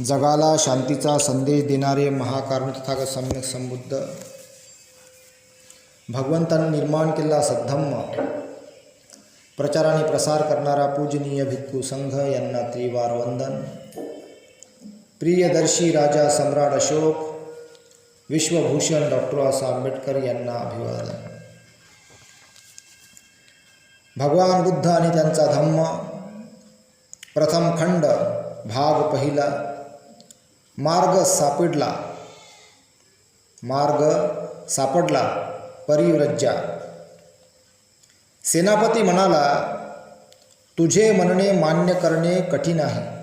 जगाला शांतीचा संदेश देणारे महाकारण तथागत सम्यक संबुद्ध. भगवंतांनी निर्माण केलेला सद्धम्म प्रचार आणि प्रसार करणारा पूजनीय भिक्खू संघ यांना त्रिवार वंदन. प्रियदर्शी राजा सम्राट अशोक विश्वभूषण डॉक्टर बाबासाहेब आंबेडकर यांना अभिवादन. भगवान बुद्ध आणि त्यांचा धम्म प्रथम खंड भाग पहिला मार्ग सापडला. मार्ग सापडला. परिव्रज्या. सेनापती म्हणाला तुझे म्हणणे मान्य करणे कठीण आहे.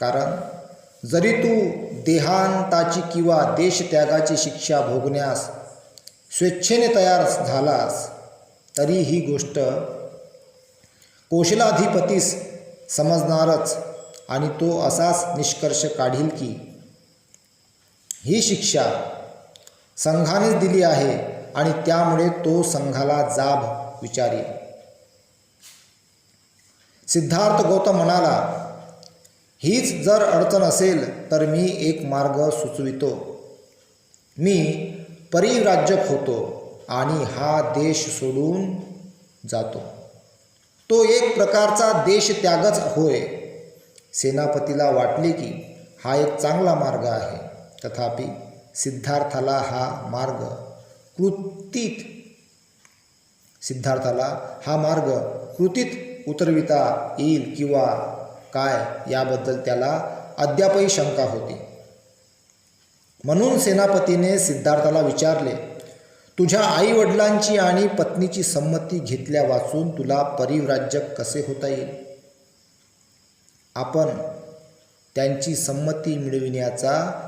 कारण जरी तू देहांताची किंवा देशत्यागाची शिक्षा भोगण्यास स्वेच्छेने तयार झालास तरी ही गोष्ट कोशलाधिपतीस समजणारच आणि तो असाच निष्कर्ष काढील की ही शिक्षा संघानेच दिली आहे आणि त्यामुळे तो संघाला जाब विचारी. सिद्धार्थ गौतम म्हणाला हीच जर अडचण असेल तर मी एक मार्ग सुचवितो. मी परिव्राज्यक होतो आणि हा देश सोडून जातो. तो एक प्रकारचा देशत्यागच होय. सेनापतीला वाटले की हा एक चांगला मार्ग आहे. तथापि सिद्धार्थाला हा मार्ग कृतीत सिद्धार्थाला हा मार्ग कृतीत उतरविता येईल किंवा काय याबद्दल त्याला अद्यापही शंका होती. म्हणून सेनापतीने सिद्धार्थाला विचारले तुझ्या आईवडिलांची आणि पत्नीची संमती घेतल्या वाचून तुला परिव्राज्य कसे होता येईल? आपण त्यांची संमती मिळविण्याचा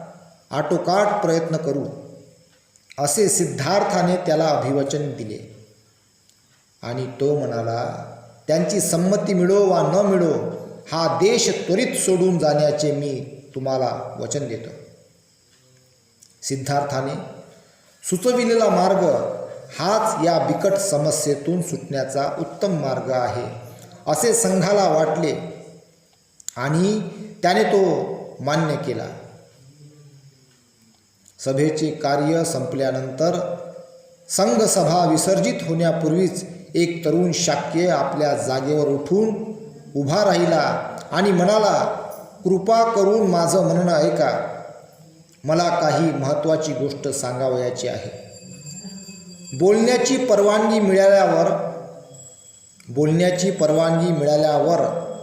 आटोकाट प्रयत्न करू असे सिद्धार्थाने त्याला अभिवचन दिले. आणि तो म्हणाला त्यांची संमती मिळो वा न मिळो हा देश त्वरित सोडून जाण्याचे मी तुम्हाला वचन देतो. सिद्धार्थाने सुचविलेला मार्ग हाच या बिकट समस्येतून सुटण्याचा उत्तम मार्ग आहे असे संघाला वाटले. आणि त्याने तो मान्य केला. सभेचे कार्य संपल्यानंतर संघसभा विसर्जित होण्यापूर्वीच एक तरुण शाक्य आपल्या जागेवर उठून उभा राहिला आणि म्हणाला कृपा करून माझं म्हणणं ऐका. मला काही महत्त्वाची गोष्ट सांगावयाची आहे. बोलण्याची परवानगी मिळाल्यावर बोलण्याची परवानगी मिळाल्यावर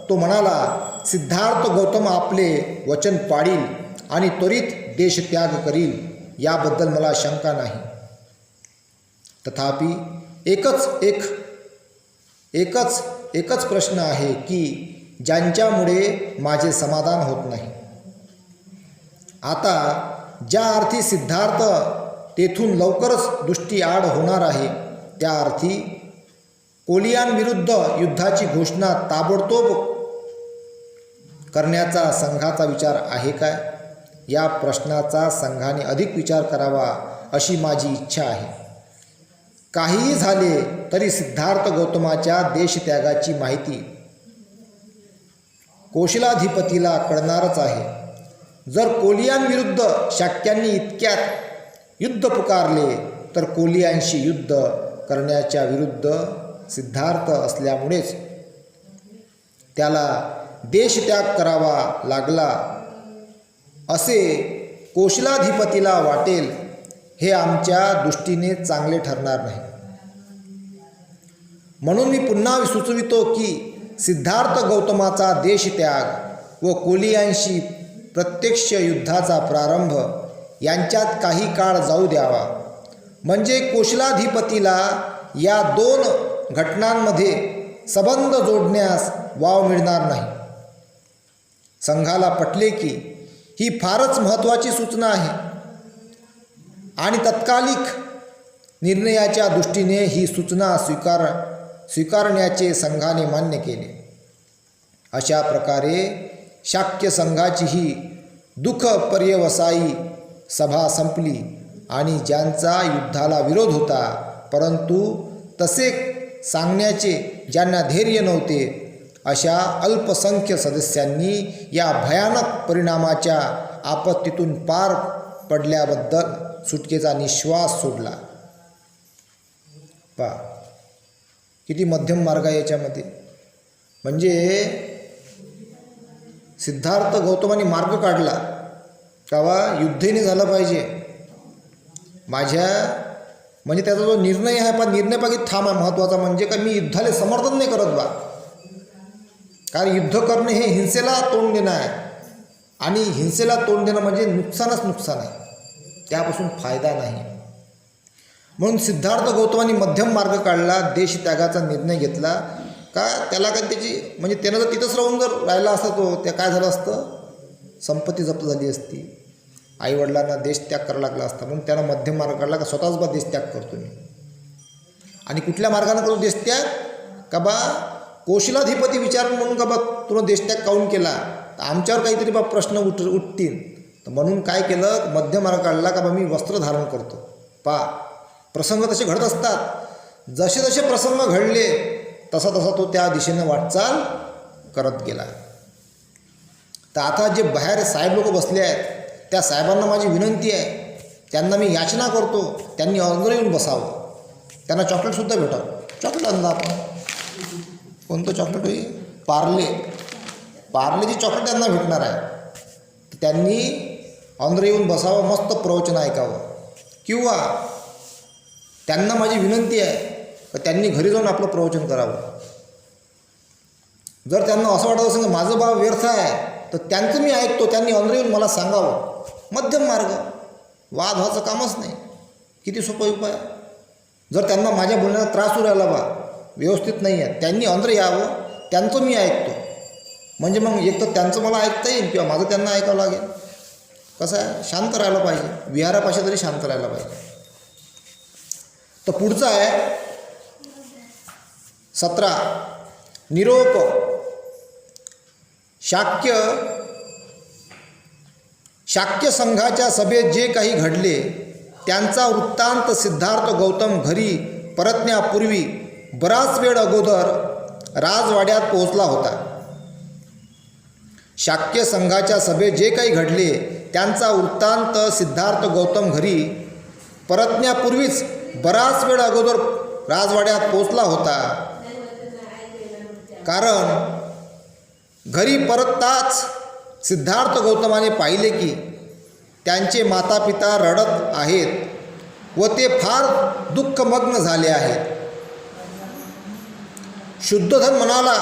तो म्हणाला सिद्धार्थ गौतम आपले वचन पाडील आणि त्वरित देशत्याग करील याबद्दल मला शंका नाही. तथापि एकच एक एकच एकच प्रश्न आहे की ज्यांच्यामुळे माझे समाधान होत नाही. आता ज्या अर्थी सिद्धार्थ तेथून लवकरच दृष्टीआड होणार आहे त्या अर्थी कोलियांविरुद्ध युद्धाची घोषणा ताबडतोब करण्याचा संघाचा विचार आहे काय? या प्रश्नाचा संघाने अधिक विचार करावा अशी माझी इच्छा आहे. काहीही झाले तरी सिद्धार्थ गौतमाच्या देशत्यागाची माहिती कोशलाधिपतीला कळणारच आहे. जर कोलियांविरुद्ध शाक्यांनी इतक्यात युद्ध पुकारले तर कोलियांशी युद्ध करण्याच्या विरुद्ध सिद्धार्थ असल्यामुळेच त्याला देशत्याग करावा लागला असे कोशलाधिपतीला वाटेल हे आमच्या दृष्टीने चांगले ठरणार नाही. म्हणून मी पुन्हा सुचवितो की सिद्धार्थ गौतमाचा देशत्याग व कोलियांशी प्रत्यक्ष युद्धाचा प्रारंभ यांच्यात काही काळ जाऊ द्यावा. म्हणजे कोशलाधिपतीला या दोन घटनांमध्ये संबंध जोडण्यास वाव मिळणार नाही. संघाला पटले की ही फारच महत्त्वाची सूचना आहे. आणि तत्कालिक निर्णयाच्या दृष्टीने ही सूचना स्वीकार स्वीकारण्याचे संघाने मान्य केले. अशा प्रकारे शाक्य संघाची ही दुःख पर्यवसायी सभा संपली आणि ज्यांचा युद्धाला विरोध होता परंतु तसे सांगण्याचे ज्यांना धैर्य नव्हते अशा अल्पसंख्य सदस्यांनी या भयानक परिणामाच्या आपत्तीतून पार पडल्याबद्दल सुटकेचा निश्वास सोडला. पा किती मध्यम मार्ग आहे याच्यामध्ये. म्हणजे सिद्धार्थ गौतमाने मार्ग काढला. कावा युद्धही झालं पाहिजे. माझ्या म्हणजे त्याचा जो निर्णय आहे पण निर्णय बाकी ठाम आहे महत्त्वाचा म्हणजे का मी युद्धाला समर्थन नाही करत बा. कारण युद्ध करणे हे हिंसेला तोंड देणं आहे. आणि हिंसेला तोंड देणं म्हणजे नुकसानच नुकसान आहे. त्यापासून फायदा नाही. म्हणून सिद्धार्थ गौतमाने मध्यम मार्ग काढला देश त्यागाचा निर्णय घेतला. का त्याला काय त्याची म्हणजे त्यानं जर तिथंच राहून जर राहिला असता तो त्या काय झालं असतं? संपत्ती जप्त झाली असती. आईवडिलांना देश त्याग करावा लागला असता. म्हणून त्यानं मध्यम मार्ग काढला का स्वतःच बा देश त्याग करतो मी. आणि कुठल्या मार्गाने करू देशत्याग का बा कोशिलाधिपती विचारून म्हणून का बा तुला देशत्याग काऊन केला? तर आमच्यावर काहीतरी बा प्रश्न उठ उठतील. तर म्हणून काय केलं? मध्यमार्ग काढला का बा मी वस्त्र धारण करतो. पा. प्रसंग तसे घडत असतात. जसे जसे प्रसंग घडले तसा तसा तो त्या दिशेनं वाटचाल करत गेला. तर आता जे बाहेर साहेब लोक बसले आहेत त्या साहेबांना माझी विनंती आहे त्यांना मी याचना करतो त्यांनी अंदर येऊन बसावं. त्यांना चॉकलेटसुद्धा भेटावं. चॉकलेट आणलं आपण. कोणतं चॉकलेट होईल? पार्ले. पार्लेची चॉकलेट त्यांना भेटणार आहे. तर त्यांनी अंदर येऊन बसावं मस्त प्रवचन ऐकावं. किंवा त्यांना माझी विनंती आहे तर त्यांनी घरी जाऊन आपलं प्रवचन करावं. जर त्यांना असं वाटत असेल की माझं बाब व्यर्थ आहे तर त्यांचं मी ऐकतो त्यांनी अंदर येऊन मला सांगावं. मध्यम मार्ग. वाद व्हायचं कामच नाही. किती सोपं उपाय जर त्यांना माझ्या बोलण्याचा त्रास होऊ राहिला बा व्यवस्थित नाही आहे त्यांनी अंदर यावं त्यांचं मी ऐकतो. म्हणजे मग एक तर त्यांचं मला ऐकता येईल किंवा माझं त्यांना ऐकावं लागेल. कसं आहे? शांत राहायला पाहिजे. विहारापाशी तरी शांत राहायला पाहिजे. तर पुढचं आहे सतरा. निरोप. शाक्य. शाक्य संघाच्या सभेत जे काही घडले त्यांचा वृत्तांत सिद्धार्थ गौतम घरी परतण्यापूर्वी बराच वेळ अगोदर राजवाड्यात पोहोचला होता. शाक्य संघाच्या सभेत जे काही घडले त्यांचा वृत्तांत सिद्धार्थ गौतम घरी परतण्यापूर्वीच बराच वेळ अगोदर राजवाड्यात पोचला होता. कारण घरी परतताच सिद्धार्थ गौतमाने पाहिले की त्यांचे मातापिता रडत आहेत व ते फार दुःखमग्न झाले आहेत. शुद्धधन म्हणाला.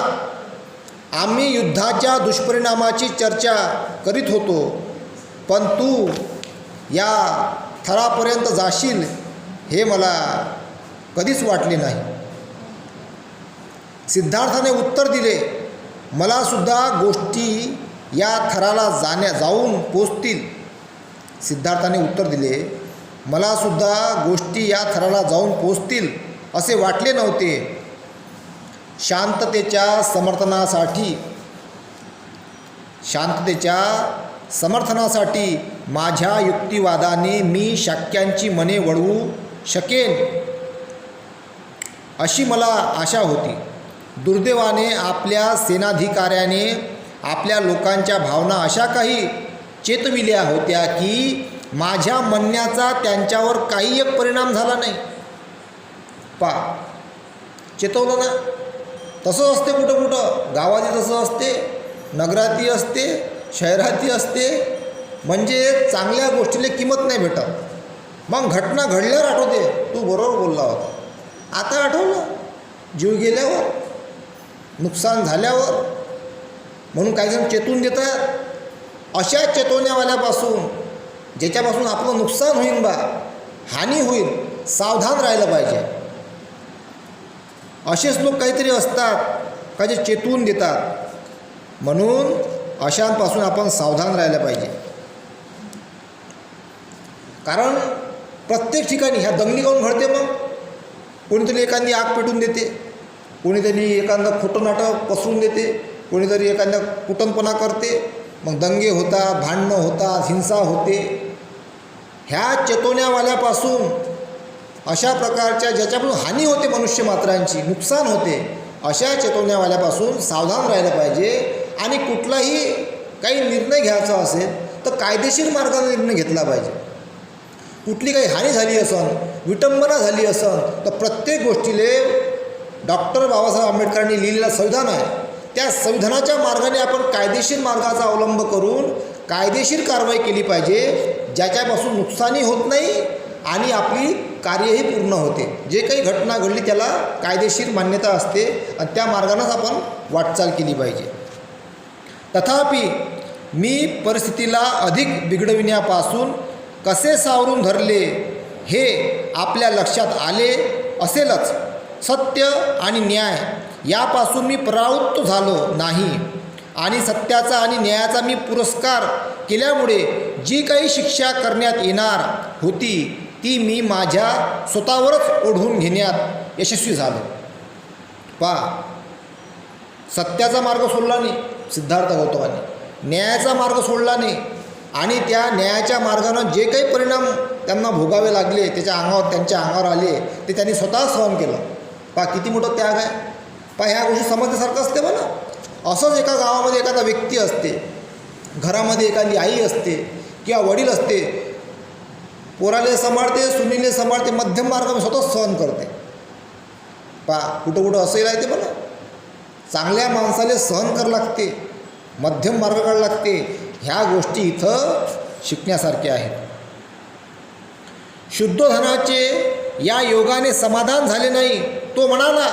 आम्ही युद्धाच्या दुष्परिणामाची चर्चा करीत होतो पण तू या थरापर्यंत जाशील हे मला कधीच वाटले नाही. सिद्धार्थाने उत्तर दिले मलासुद्धा गोष्टी या थराला जाण्या जाऊन पोचतील. सिद्धार्थाने उत्तर दिले मलासुद्धा गोष्टी या थराला जाऊन पोचतील असे वाटले नव्हते. शांततेच्या समर्थनासाठी शांततेच्या समर्थनासाठी माझ्या युक्तिवादाने मी शाक्यांची मने वळवू शकेन अशी मला आशा होती. दुर्दैवाने आपल्या सेनाधिकाऱ्याने आपल्या लोकांच्या भावना अशा काही चेतविल्या होत्या की माझ्या म्हणण्याचा त्यांच्यावर काही एक परिणाम झाला नाही. पा चेतवलं ना? तसं असते कुठं कुठं. गावातही तसं असते नगरातही असते शहरातही असते. म्हणजे चांगल्या गोष्टीला किंमत नाही भेटत. मग घटना घडल्यावर आठवते. तू बरोबर बोलला होता. आता आठवलं? जीव गेल्यावर नुकसान झाल्यावर. म्हणून काही जण चेतवून देतात. अशा चेतवण्यावाल्यापासून ज्याच्यापासून आपलं नुकसान होईल बा हानी होईल सावधान राहिलं पाहिजे. असेच लोक काहीतरी असतात का जे चेतवून देतात. म्हणून अशांपासून आपण सावधान राहिलं पाहिजे. कारण प्रत्येक ठिकाणी ह्या दंगली काऊन घडते मग. कोणीतरी एखादी आग पेटून देते कोणीतरी एखादं खोटं नाटक पसरून देते कोणीतरी एखाद्या कुटणपणा करते. मग दंगे होतात भांडणं होतात हिंसा होते. ह्या चेतवण्यावाल्यापासून अशा प्रकारच्या ज्याच्यापासून हानी होते मनुष्य मात्रांची नुकसान होते अशा चेतवण्यावाल्यापासून सावधान राहिलं पाहिजे. आणि कुठलाही काही निर्णय घ्यायचा असेल तर कायदेशीर मार्गाने निर्णय घेतला पाहिजे. कुठली काही हानी झाली असन विटंबना झाली असन तर प्रत्येक गोष्टीले डॉक्टर बाबासाहेब आंबेडकरांनी लिहिलेलं संविधान आहे. त्या संविधानाच्या मार्गाने आपण कायदेशीर मार्गाचा अवलंब करून कायदेशीर कारवाई केली पाहिजे ज्याच्यापासून नुकसानी होत नाही आणि आपली कार्यही पूर्ण होते. जे काही घटना घडली त्याला कायदेशीर मान्यता असते आणि त्या मार्गानंच आपण वाटचाल केली पाहिजे. तथापि मी परिस्थितीला अधिक बिघडविण्यापासून कसे सावरून धरले हे आपल्या लक्षात आले असेलच सत्य आणि न्याय यापासून मी परावृत्त झालो नाही. आणि सत्याचा आणि न्यायाचा मी पुरस्कार केल्यामुळे जी काही शिक्षा करण्यात येणार होती ती मी माझ्या स्वतःवरच ओढवून घेण्यात यशस्वी झालो. पहा सत्याचा मार्ग सोडला नाही सिद्धार्थ गौतमाने. न्यायाचा मार्ग सोडला नाही आणि त्या न्यायाच्या मार्गानं जे काही परिणाम त्यांना भोगावे लागले त्याच्या अंगावर त्यांच्या अंगावर आले ते त्यांनी स्वतः सहन केलं. पहा किती मोठं त्याग आहे. पहा ह्या गोष्टी समजण्यासारखं असते म्हणा असंच एका गावामध्ये एखादा व्यक्ती असते घरामध्ये एखादी आई असते किंवा वडील असते पोराले सांभाळते सुनीले सांभाळते मध्यम मार्ग स्वतः सहन करते. पहा कुठं कुठं असंही राहते बरं. चांगल्या माणसाले सहन करावं लागते मध्यम मार्ग काढावा लागते. ह्या गोष्टी इथं शिकण्यासारख्या आहेत. शुद्धोधनाचे या योगाने समाधान झाले नाही तो म्हणाला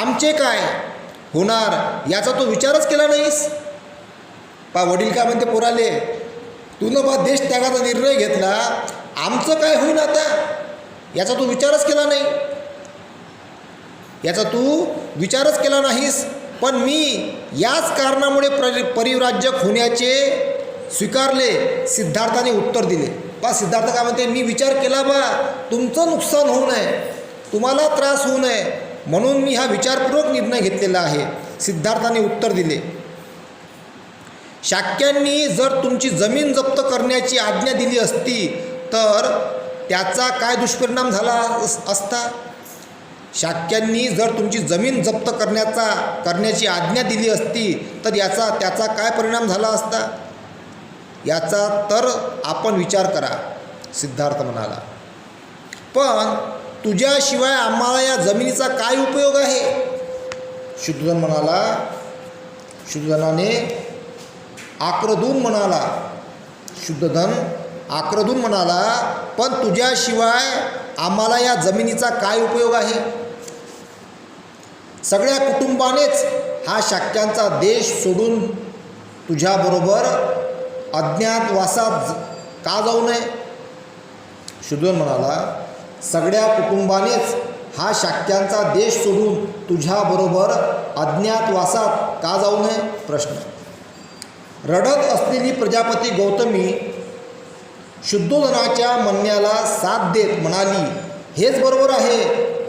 आमचे काय होणार याचा तो विचारच केला नाहीस? पा वडील काय म्हणते पोराले तू न बा देश त्यागाचा निर्णय घेतला आमचं काय होईल आता? याचा तू विचारच केला नाही. याचा तू विचारच केला नाहीस. पण मी याच कारणामुळे परि परिव्राजक होण्याचे स्वीकारले सिद्धार्थाने उत्तर दिले. बा सिद्धार्थ काय म्हणते? मी विचार केला बा तुमचं नुकसान होऊ नये. तुम्हाला त्रास होऊ नये. म्हणून मी हा विचारपूर्वक निर्णय घेतलेला आहे. सिद्धार्थाने उत्तर दिले. शाक्यांनी जर तुमची जमीन जप्त करण्याची आज्ञा दिली असती तर त्याचा काय दुष्परिणाम झाला अस- असता? शाक्यांनी जर तुमची जमीन जप्त करण्याचा करण्याची आज्ञा दिली असती तर याचा त्याचा काय परिणाम झाला असता? याचा तर आपण विचार करा सिद्धार्थ म्हणाला. पण तुझ्याशिवाय आम्हाला या जमिनीचा काय उपयोग आहे? शुद्धधन म्हणाला शुद्धधनाने आक्रदून म्हणाला शुद्धधन आक्रदून म्हणाला पण तुझ्याशिवाय आम्हाला या जमिनीचा काय उपयोग आहे? सगळ्या कुटुंबानेच हा शाक्यांचा देश सोडून तुझ्याबरोबर अज्ञातवासात का जाऊ नये? शुद्धन म्हणाला सगळ्या कुटुंबानेच हा शाक्यांचा देश सोडून तुझ्याबरोबर अज्ञातवासात का जाऊ नये? प्रश्न. रडत असलेली प्रजापती गौतमी शुद्धोधनाच्या म्हणण्याला साथ देत म्हणाली हेच बरोबर आहे.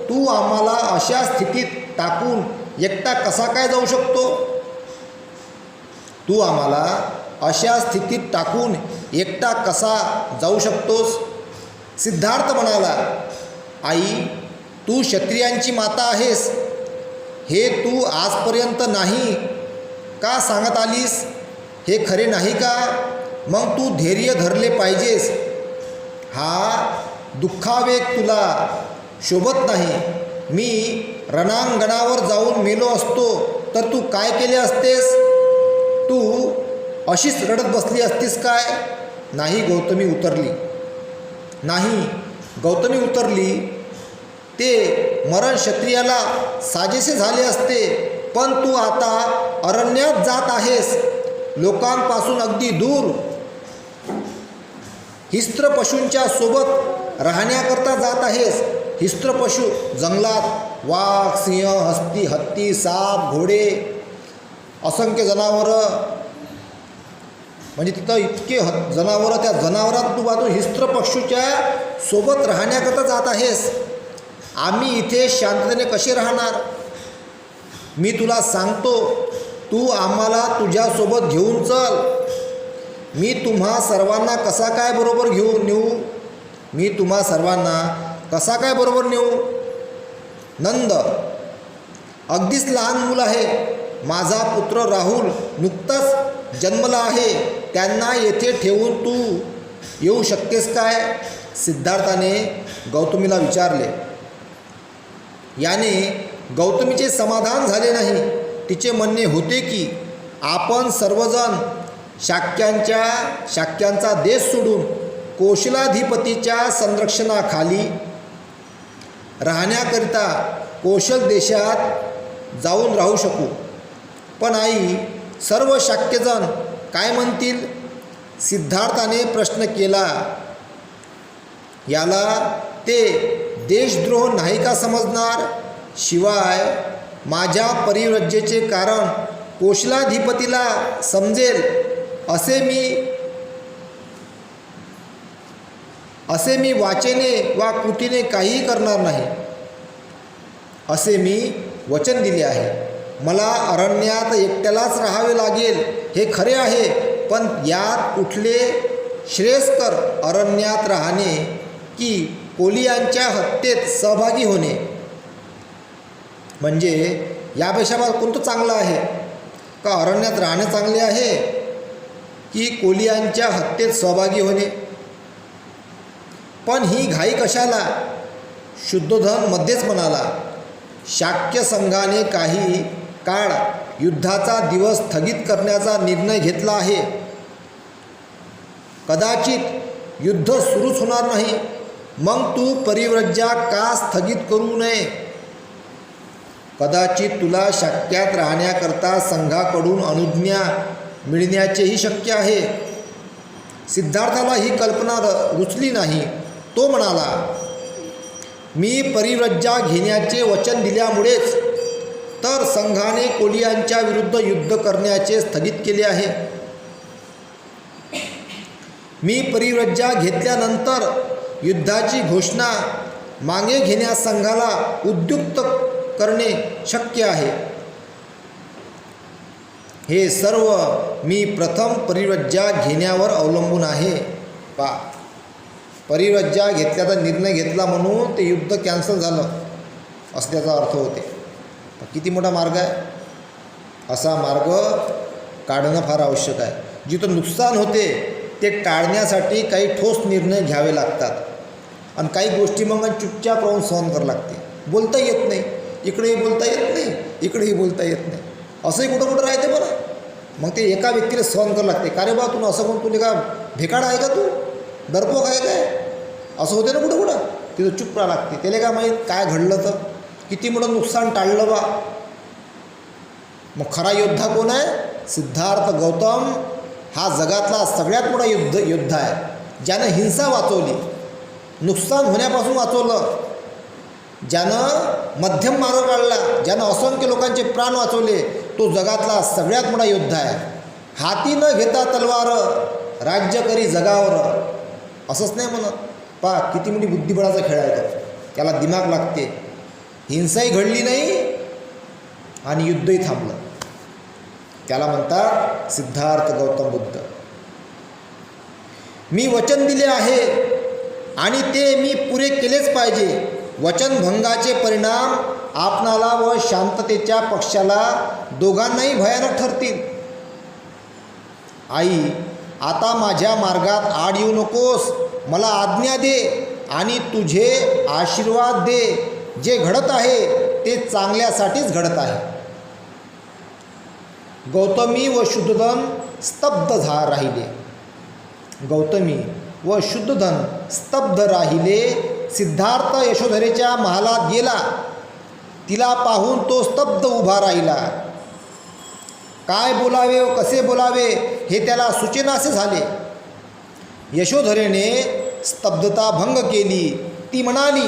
तू आम्हाला अशा स्थितीत टाकून एकटा कसा काय जाऊ शकतो? तू आम्हाला अशा स्थितीत टाकून एकटा कसा जाऊ शकतोस? सिद्धार्थ म्हणाला आई तू क्षत्रियांची माता आहेस. हे तू आजपर्यंत नाही. का सांगत आलीस? हे खरे नाही का? मग तू धैर्य धरले पाहिजेस. हा दुःखावेग तुला शोभत नाही. मी रणांगणावर जाऊन मेलो असतो तर तू काय केले असतेस? तू अशीच रडत बसली असतीस काय? नाही गौतमी उतरली. नाही गौतमी उतरली. ते मरण क्षत्रियाला साजेसे झाले असते पण तू आता अरण्यात जात आहेस. लोकांपासून अगदी दूर हिस्त्र पशूंच्या सोबत राहण्याकरता जात आहेस. हिस्त्र पशु जंगलात वाघ सिंह हस्ती हत्ती साप घोडे असंख्य जनावरं म्हणजे तिथं इतके ह जनावरं त्या जनावरात तू बाजू हिस्त्र पक्षूच्या सोबत राहण्याकरता जात आहेस. आम्ही इथे शांततेने कसे राहणार? मी तुला सांगतो तू आम्हाला तुझ्यासोबत घेऊन चल. मी तुम्हा सर्वांना कसा काय बरोबर घेऊन नेऊ? मी तुम्हा सर्वांना कसा काय बरोबर नेऊ? नंद अगदीच लहान मूल आहे. माझा पुत्र राहुल नुकताच जन्मला आहे. त्यांना येथे ठेवून तू येऊ शकतेस काय? सिद्धार्थाने गौतमीला विचारले. याने गौतमीचे समाधान झाले नाही. तिचे म्हणणे होते की आपण सर्वजण शाक्यांच्या शाक्यांचा देश सोडून कौशलाधिपतीच्या संरक्षणाखाली राहण्याकरिता कौशल देशात जाऊन राहू शकू. पण आई सर्व शाक्यजण काय म्हणतील? सिद्धार्थाने प्रश्न केला याला ते देशद्रोह नाही का समजणार? शिवाय माझ्या परिव्रज्येचे कारण कौशलाधिपतीला समजेल. असे मी असे मी वाचेने वा कुटीने काहीही करणार नाही. असे मी वचन दिले आहे. मला अरण्यात एकट्यालाच राहावे लागेल हे खरे आहे. पण यात कुठले श्रेयस्कर अरण्यात राहणे की कोलियांच्या हत्येत सहभागी होणे? म्हणजे यापेक्षा मला कोणतं चांगलं आहे? का अरण्यात राहणे चांगले आहे? की कोलियांच्या हत्येत सहभागी होणे. पण ही घाई कशाला? शुद्धोधन मध्येच म्हणाला शाक्य संघाने काही काळ युद्धाचा दिवस स्थगित करण्याचा निर्णय घेतला आहे. कदाचित युद्ध सुरूच होणार नाही मग तू परिव्रज्या का स्थगित करू नये? कदाचित तुला शक्यात राहण्याकरता संघाकडून अनुज्ञा मिळण्याचेही शक्य आहे. सिद्धार्थाला ही कल्पना र रुचली नाही. तो म्हणाला मी परिव्रज्जा घेण्याचे वचन दिल्यामुळेच तर संघाने कोलियांच्या विरुद्ध युद्ध करण्याचे स्थगित केले आहे. मी परिव्रज्जा घेतल्यानंतर युद्धाची घोषणा मागे घेण्यास संघाला उद्युक्त करणे शक्य आहे. हे सर्व मी प्रथम परिव्रज्जा घेण्यावर अवलंबून आहे. पा. परिव्रज्जा घेतल्याचा निर्णय घेतला म्हणून ते युद्ध कॅन्सल झालं असं त्याचा अर्थ होते. किती मोठा मार्ग आहे? असा मार्ग काढणं फार आवश्यक आहे. जिथं नुकसान होते ते टाळण्यासाठी काही ठोस निर्णय घ्यावे लागतात. आणि काही गोष्टी मग चुपचाप राहून सहन करावं लागते. बोलता येत नाही. इकडेही बोलता येत नाही इकडेही बोलता येत नाही. असंही कुठं कुठं राहते बरं. मग ते एका व्यक्तीला सहन करावं लागते. का रे बा तू असं कोण तुला का भेकाड आहे का तू? डरपोक आहे काय? असं होते ना कुठं कुठं? तिथं चुप राहा लागते. त्याला काय माहीत काय घडलं तर? किती मोठं नुकसान टाळलं बा. मग खरा योद्धा कोण आहे? सिद्धार्थ गौतम. हा जगातला सगळ्यात मोठा युद्ध योद्धा आहे. ज्यानं हिंसा वाचवली नुकसान होण्यापासून वाचवलं ज्यानं मध्यम मार्ग काढला ज्यानं असंख्य लोकांचे प्राण वाचवले तो जगातला सगळ्यात मोठा योद्धा आहे. हाती न घेता तलवार राज्य करी जगावर. असंच नाही म्हणत. पा किती मोठी बुद्धिबळाचा खेळ आहे तो. त्याला दिमाग लागते. हिंसाही घडली नाही आणि युद्धही थांबलं. त्याला म्हणतात सिद्धार्थ गौतम बुद्ध. मी वचन दिले आहे आणि ते मी पुरे केलेच पाहिजे. वचनभंगाचे परिणाम आपणाला व शांततेच्या पक्षाला दोघांनाही भयानक ठरतील. आई आता माझ्या मार्गात आड येऊ नकोस. मला आज्ञा दे आणि तुझे आशीर्वाद दे. जे घडत आहे ते चांगल्यासाठीच घडत आहे. गौतमी व शुद्धधन स्तब्ध झा राहिले. गौतमी व शुद्धधन स्तब्ध राहिले. सिद्धार्थ यशोधरेच्या महालात गेला. तिला पाहून तो स्तब्ध उभा राहिला. काय बोलावे व कसे बोलावे हे त्याला सुचेनासे झाले. यशोधरेने स्तब्धता भंग केली. ती म्हणाली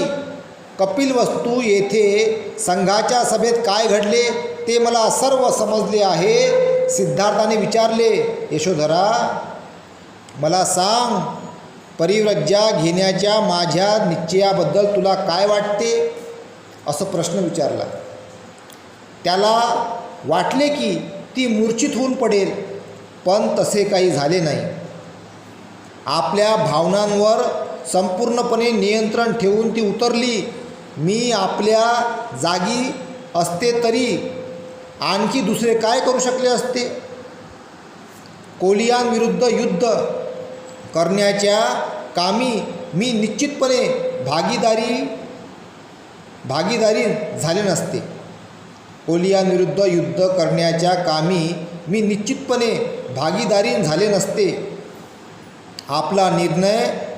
कपिल वस्तू येथे संघाच्या सभेत काय घडले ते मला सर्व समजले आहे सिद्धार्थाने विचारले. यशोधरा मला सांग परिव्रज्जा घेण्याच्या माझ्या निश्चयाबद्दल तुला काय वाटते? असं प्रश्न विचारला. त्याला वाटले की ती मूर्छित होऊन पडेल पण तसे काही झाले नाही. आपल्या भावनांवर संपूर्णपणे नियंत्रण ठेवून ती उतरली मी आपल्या जागी असते तरी आणखी दुसरे काय करू शकले असते? कोलियांविरुद्ध युद्ध करण्याच्या कामी मी निश्चितपणे भागीदारी भागीदारी झाले नसते. कोलियांविरुद्ध युद्ध करण्याच्या कामी मी निश्चितपणे भागीदारी झाले नसते. आपला निर्णय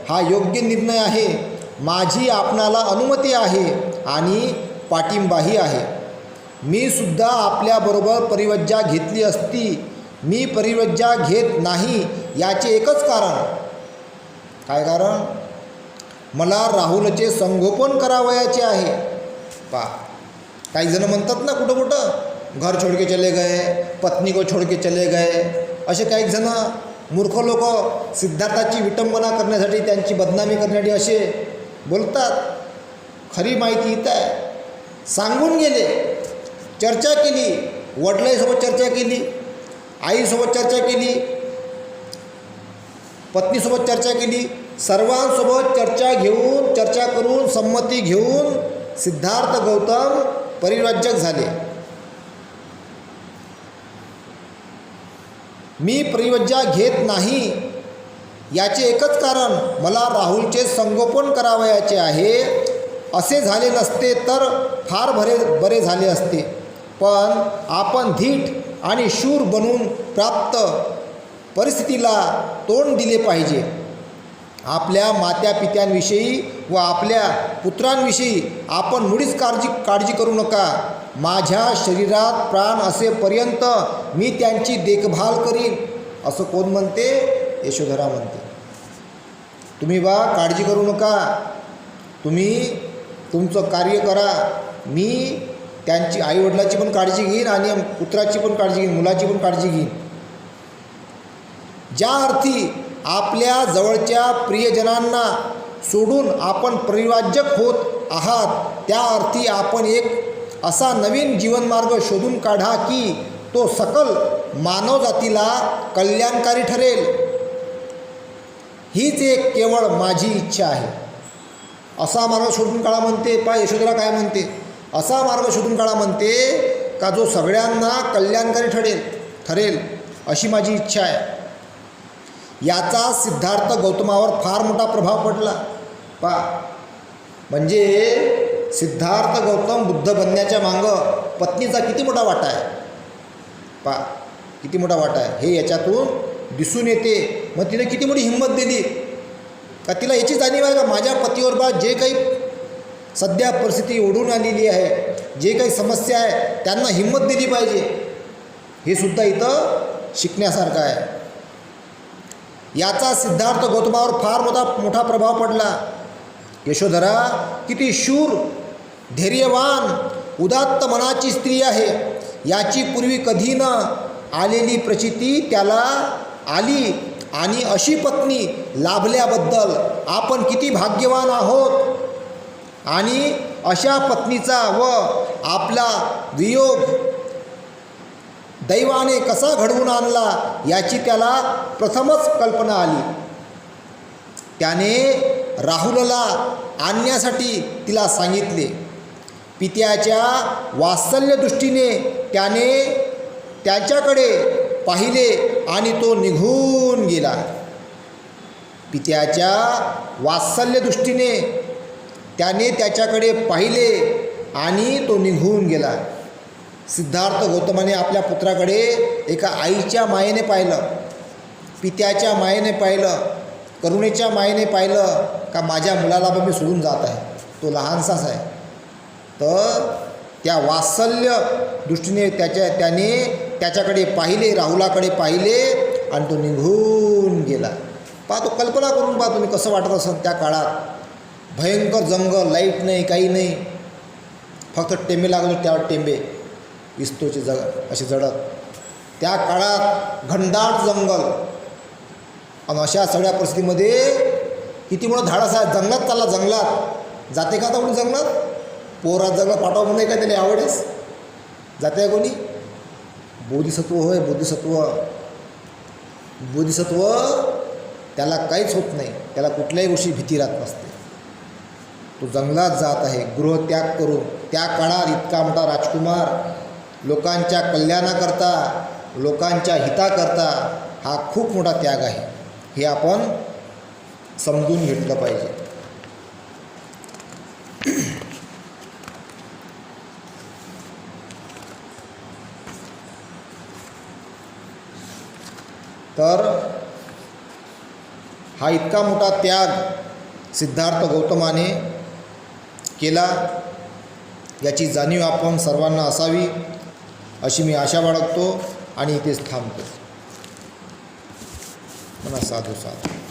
हा योग्य निर्णय आहे. माझी आपणाला अनुमती आहे आणि पाठिंबाही आहे. मी सुद्धा आपल्याबरोबर परिवज्जा घेतली असती. मी परिवज्जा घेत नाही याचे एकच कारण. काय कारण? मला राहुलचे संगोपन करावयाचे आहे. पा. काही जण म्हणतात ना कुठं कुठं घर छोड़ के चले गए पत्नी को छोड़ के चले गए. असे काही जण मूर्ख लोक सिद्धार्थाची विटंबना करण्यासाठी त्यांची बदनामी करण्यासाठी असे बोलतात. खरी माहिती इथं आहे. सांगून गेले चर्चा केली वडिलाईसोबत चर्चा केली आईसोबत चर्चा केली पत्नीसोबत चर्चा केली सर्वांसोबत चर्चा घेऊन चर्चा करून संमती घेऊन सिद्धार्थ गौतम परिव्राजक झाले. मी परिवज्जा घेत नाही. याचे एकच कारण मला राहुलचे संगोपन करावयाचे आहे. असे झाले नसते तर फार भरे बरे झाले असते. पण आपण धीट आणि शूर बनून प्राप्त परिस्थितीला तोंड दिले पाहिजे. आपल्या मात्या पित्यांविषयी व आपल्या पुत्रांविषयी आपण मुळीच काळजी काळजी करू नका. माझ्या शरीरात प्राण असेपर्यंत मी त्यांची देखभाल करीन असं कोण म्हणते? यशोधरा म्हणते. तुम्ही बा काळजी करू नका. तुम्ही तुमचं कार्य करा. मी त्यांची आईवडिलाची पण काळजी घेईन आणि पुत्राची पण काळजी घेईन मुलाची पण काळजी घेईन. ज्या अर्थी आपल्या जवळच्या प्रियजनांना सोडून आपण परिवाज्यक होत आहात त्या अर्थी आपण एक असा नवीन जीवनमार्ग शोधून काढा की तो सकल मानवजातीला कल्याणकारी ठरेल. हीच एक केवळ माझी इच्छा आहे. असा मार्ग शोधून काढा म्हणते पा यशोधरा काय म्हणते? असा मार्ग शोधून काढा म्हणते का जो सगळ्यांना कल्याणकारी ठरेल ठरेल अशी माझी इच्छा आहे. याचा सिद्धार्थ गौतमावर फार मोठा प्रभाव पडला. पा म्हणजे सिद्धार्थ गौतम बुद्ध बनण्याच्या मागं पत्नीचा किती मोठा वाटा आहे? पा किती मोठा वाटा आहे? हे याच्यातून दिसून येते. मग तिने किती मोठी हिंमत दिली? का तिला याची जाणीव आहे का? माझ्या पतीवर बा जे काही सध्या परिस्थिती ओढून आलेली आहे जे काही समस्या आहे त्यांना हिंमत दिली पाहिजे. हे सुद्धा इथं शिकण्यासारखं आहे. याचा सिद्धार्थ गौतमावर फार मोठा मोठा प्रभाव पडला. यशोधरा किती शूर धैर्यवान उदात्त मनाची स्त्री आहे. याची पूर्वी कधी न आलेली प्रचिती त्याला आली आणि अशी पत्नी लाभल्याबद्दल आपण किती भाग्यवान आहोत? आणि अशा पत्नीचा व आपला वियोग दैवाने कसा घडवून आणला याची त्याला प्रथमच कल्पना आली. त्याने राहुलला आणण्यासाठी तिला सांगितले. पित्याच्या वात्सल्यदृष्टीने त्याने त्याच्याकडे पाहिले आणि तो निघून गेला. पित्याच्या वात्सल्यदृष्टीने त्याने त्याच्याकडे पाहिले आणि तो निघून गेला. सिद्धार्थ गौतमाने आपल्या पुत्राकडे एका आईच्या मायेने पाहिलं पित्याच्या मायेने पाहिलं करुणेच्या मायेने पाहिलं का माझ्या मुलाला पण मी सोडून जात आहे. तो लहानसाच आहे. तर त्या वात्सल्य दृष्टीने त्याच्या त्याने त्याच्याकडे पाहिले राहुलाकडे पाहिले आणि तो निघून गेला. पहा तो कल्पना करून पहा तुम्ही कसं वाटत असाल त्या काळात. भयंकर जंगल लाइट नाही काही नाही. फक्त टेंबे लागत त्यावर टेंबे. विस्तोचे जग असे जडत. त्या काळात घनदाट जंगल. आणि अशा सगळ्या परिस्थितीमध्ये किती म्हणून धाडस आहे जंगलात चालला जंगलात. जाते का आता कोणी जंगलात? पोरात जंगलात पाठवा नाही का त्याला आवडेस? जाते का कोणी? बोधिसत्व होय बोधिसत्व. बोधिसत्व त्याला काहीच होत नाही. त्याला कुठल्याही गोष्टी भीती राहत नसते. तो जंगलात जात आहे. गृहत्याग करून. त्या काळात इतका मोठा राजकुमार लोकांच्या कल्याणाकरता लोकांच्या हिताकरता हा खूप मोठा त्याग आहे. हे आपण समजून घेतलं पाहिजे. तर हा इतका मोठा त्याग सिद्धार्थ गौतमाने केला याची जाणीव आपण सर्वांना असावी. अशी मी आशा बाळगतो आणि इथेच थांबतो. मला साधू साधू.